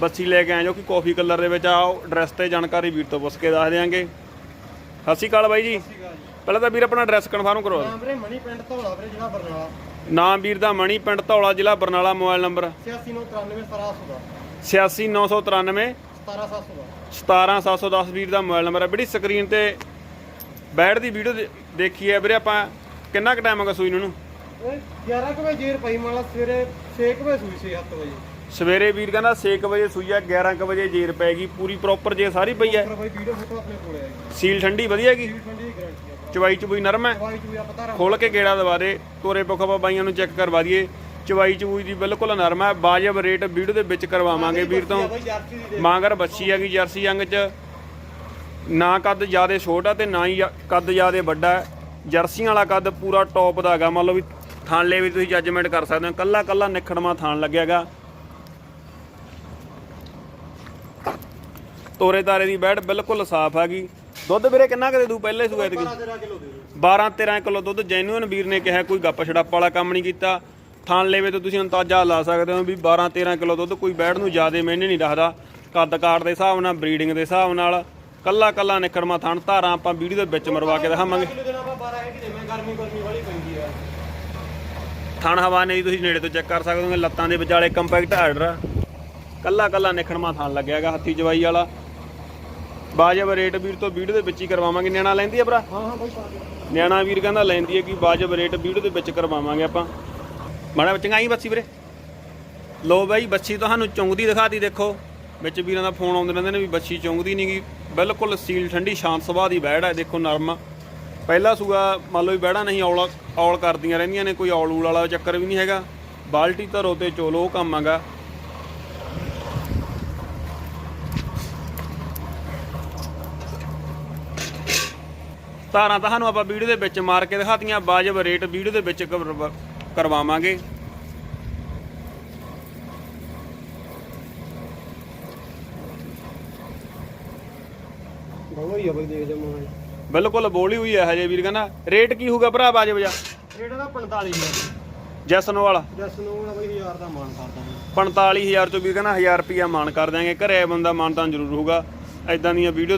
ਬੱਸੀ ਲੈ ਕੇ ਆਏ ਜੋ ਕਿ ਕਾਫੀ ਕਲਰ ਦੇ ਵਿੱਚ ਆਓ ਐਡਰੈਸ ਤੇ ਜਾਣਕਾਰੀ ਵੀਰ ਤੋਂ ਪੁੱਛ ਕੇ ਦੱਸ ਦਿਆਂਗੇ। ਸਤਿ ਸ਼੍ਰੀ ਅਕਾਲ ਬਾਈ ਜੀ। ਪਹਿਲਾਂ ਤਾਂ ਵੀਰ ਆਪਣਾ ਐਡਰੈਸ ਕਨਫਰਮ ਕਰੋ। ਨਾਮ ਵੀਰੇ ਮਣੀ ਪਿੰਡ ਧੌਲਾ ਵੀਰੇ ਜ਼ਿਲ੍ਹਾ ਬਰਨਾਲਾ। ਨਾਮ ਵੀਰ ਦਾ ਮਣੀ ਪਿੰਡ ਧੌਲਾ ਜ਼ਿਲ੍ਹਾ ਬਰਨਾਲਾ ਮੋਬਾਈਲ ਨੰਬਰ। 8693 1700 ਦਾ 86993 17700 ਦਾ 17710 ਵੀਰ ਦਾ ਮੋਬਾਈਲ ਨੰਬਰ ਹੈ। ਜਿਹੜੀ ਸਕਰੀਨ ਤੇ ਬੈਠ ਦੀ ਵੀਡੀਓ ਦੇਖੀ ਹੈ ਵੀਰੇ ਆਪਾਂ। ਕਿੰਨਾ ਕੁ ਟਾਈਮ ਹੋ ਗਿਆ ਸੂਈ ਨੂੰ? ਇਹਨੂੰ? ਇਹ 11 ਕੁ ਵਜੇ ਜੇਰ ਪਈ ਮਾਲਾ ਸਵੇਰੇ 6 ਕੁ ਵਜੇ ਸੂਈ ਸੀ 7 ਵਜੇ। ਸਵੇਰੇ ਵੀਰ ਕਹਿੰਦਾ 6 ਵਜੇ ਸੂਈ ਆ 11 ਵਜੇ ਜੇਰ ਪੈਗੀ ਪੂਰੀ ਪ੍ਰੋਪਰ ਜੇ ਸਾਰੀ ਪਈ ਹੈ ਪਰ ਬਾਈ ਵੀਡੀਓ ਫੋਟੋ ਆਪਣੇ ਕੋਲੇ ਹੈ ਸੀਲ ਠੰਡੀ ਵਧੀਆ ਹੈਗੀ? ਜੀ ਠੰਡੀ ਦੀ ਗਾਰੰਟੀ ਹੈ ਚਵਾਈ ਚਬੂਈ ਨਰਮ ਹੈ? ਪਤਾ ਰਾਂ ਖੋਲ ਕੇ ਗੇੜਾ ਦਵਾ ਦੇ ਤੋਰੇ ਪੁੱਖ ਆਪਾਂ ਬਾਈਆਂ ਨੂੰ ਚੈੱਕ ਕਰਵਾ ਦਈਏ। ਚਵਾਈ ਚਬੂਈ ਦੀ ਬਿਲਕੁਲ ਨਰਮ ਹੈ ਬਾਜਬ ਰੇਟ ਵੀਡੀਓ ਦੇ ਵਿੱਚ ਕਰਵਾਵਾਂਗੇ ਵੀਰ ਤੋਂ। ਬਾਈ ਮਾਂਗਰ ਬੱਚੀ ਹੈਗੀ ਜਰਸੀ ਅੰਗ ਚ। ਨਾ ਕੱਦ ਜਿਆਦੇ ਛੋਟਾ ਤੇ ਨਾ ਹੀ ਕੱਦ ਜਿਆਦੇ ਵੱਡਾ ਹੈ। ਜਰਸੀਆਂ ਵਾਲਾ ਕੱਦ ਪੂਰਾ ਟੌਪ ਦਾ ਹੈਗਾ। ਮੰਨ ਲਓ ਵੀ ਥਾਂਲੇ ਵੀ ਤੁਸੀਂ ਜੱਜਮੈਂਟ ਕਰ ਸਕਦੇ ਹੋ। ਕੱਲਾ ਕੱਲਾ ਨਿਖੜਮਾ ਥਾਣ ਲੱਗਿਆਗਾ। ਤੋਰੇ ਤਾਰੇ ਦੀ ਬੈੜ ਬਿਲਕੁਲ ਸਾਫ਼ ਹੈਗੀ ਦੁੱਧ ਵੀਰੇ ਕਿੰਨਾ ਕਦੇ ਦੂ ਪਹਿਲੇ ਸੂਏ ਤੇ 13 ਕਿਲੋ 12 13 ਕਿਲੋ ਦੁੱਧ ਜੈਨੂਇਨ ਵੀਰ ਨੇ ਕਿਹਾ, ਕੋਈ ਗੱਪ ਛੜਾਪ ਵਾਲਾ ਕੰਮ ਨਹੀਂ ਕੀਤਾ। ਥਾਣ ਲੈਵੇ ਤੋਂ ਤੁਸੀਂ ਅੰਦਾਜ਼ਾ ਲਾ ਸਕਦੇ ਹੋ ਵੀ 12 13 ਕਿਲੋ ਦੁੱਧ ਕੋਈ ਬੈੜ ਨੂੰ ਜ਼ਿਆਦਾ ਮਹਿੰਨੇ ਨਹੀਂ ਰੱਖਦਾ। ਕੱਦ ਕਾਠ ਦੇ ਹਿਸਾਬ ਨਾਲ ਬਰੀਡਿੰਗ ਦੇ ਹਿਸਾਬ ਨਾਲ, ਕੱਲਾ ਕੱਲਾ ਨਿਕੜਮਾ ਥਣ ਧਾਰਾਂ ਆਪਾਂ ਵੀਡੀਓ ਦੇ ਵਿੱਚ ਮਰਵਾ ਕੇ ਦਿਖਾਵਾਂਗੇ। ਥਣ ਹਵਾ ਨੇ ਤੁਸੀਂ ਨੇੜੇ ਤੋਂ ਚੈੱਕ ਕਰ ਸਕਦੇ ਹੋ ਲੱਤਾਂ ਦੇ ਵਿਚਾਲੇ ਕੰਪੈਕਟ ਆਰਡਰ ਕੱਲਾ ਕੱਲਾ ਨਿਖੜਮਾ ਥਣ ਲੱਗਿਆਗਾ ਹੱਥੀ ਜਵਾਈ ਵਾਲਾ। ਬਾਜਬ ਰੇਟ ਵੀਰ ਤੋਂ ਵੀਡੀਓ ਦੇ ਵਿੱਚ ਹੀ ਕਰਵਾਵਾਂਗੇ ਨਿਆਣਾ ਲੈਂਦੀ ਆ ਭਰਾ? ਹਾਂ ਹਾਂ ਬਾਈ ਨਿਆਣਾ ਵੀਰ ਕਹਿੰਦਾ ਲੈਂਦੀ ਹੈ ਕਿ ਵਾਜਬ ਰੇਟ ਵੀਡੀਓ ਦੇ ਵਿੱਚ ਕਰਵਾਵਾਂਗੇ ਆਪਾਂ। ਮਾੜਾ ਚੰਗਾਈ ਬੱਚੀ ਵੀਰੇ। ਲੋ ਬਾਈ ਬੱਚੀ ਤੁਹਾਨੂੰ ਚੁੰਗਦੀ ਦਿਖਾਤੀ ਦੇਖੋ। ਵਿੱਚ ਵੀਰਾਂ ਦਾ ਫੋਨ ਆਉਂਦੇ ਰਹਿੰਦੇ ਨੇ ਵੀ ਬੱਚੀ ਚੁੰਗਦੀ ਨਹੀਂਗੀ ਬਿਲਕੁਲ ਸੀਲ ਠੰਡੀ ਸ਼ਾਂਤ ਸੁਭਾਅ ਦੀ ਬੈੜ ਹੈ ਦੇਖੋ ਨਰਮ। ਪਹਿਲਾ ਸੂਆ ਮੰਨ ਲਓ ਵੀ ਬੈੜਾ ਨਹੀਂ ਔਲ ਔਲ ਕਰਦੀਆਂ ਰਹਿੰਦੀਆਂ ਨੇ ਕੋਈ ਔਲ ਊਲ ਵਾਲਾ ਚੱਕਰ ਵੀ ਨਹੀਂ ਹੈਗਾ। ਬਾਲਟੀ ਧਰੋ ਤੇ ਚੋਲੋ ਉਹ ਕੰਮ ਹੈਗਾ। ਤਾਰਾਂ ਤੁਹਾਨੂੰ ਆਪਾਂ ਵੀਡੀਓ ਦੇ ਵਿੱਚ ਮਾਰ ਕੇ ਦਿਖਾਤੀਆਂ ਵਾਜਬ ਰੇਟ ਵੀਡੀਓ ਦੇ ਵਿੱਚ ਕਰਵਾ- ਕਰਵਾਵਾਂਗੇ। ਆ ਬਾਈ ਦੇਖ ਬਿਲਕੁਲ ਬੋਲੀ ਹੋਈ ਹੈ ਹਜੇ ਵੀਰ ਕਹਿੰਦਾ ਰੇਟ ਕੀ ਹੋਊਗਾ ਭਰਾ ਵਾਜਬ ਜਾ ਰੇਟ ਦਾ 45 ਹੈ ਜੈਸਨ ਵਾਲਾ। ਜਸ ਨੂੰ ਨਾ ਬਾਈ 1000 ਦਾ ਮਾਨ ਕਰਦਾ ਮੈਂ। 45000 ਤੋਂ ਵੀਰ ਕਹਿੰਦਾ 1000 ਰੁਪਿਆ ਮਾਨ ਕਰ ਦਿਆਂਗੇ। ਘਰੇ ਬੰਦਾ ਮਾਨ ਤਾਂ ਜ਼ਰੂਰ ਹੋਊਗਾ। ਐਦਾਂ ਦੀਆਂ ਵੀਡੀਓ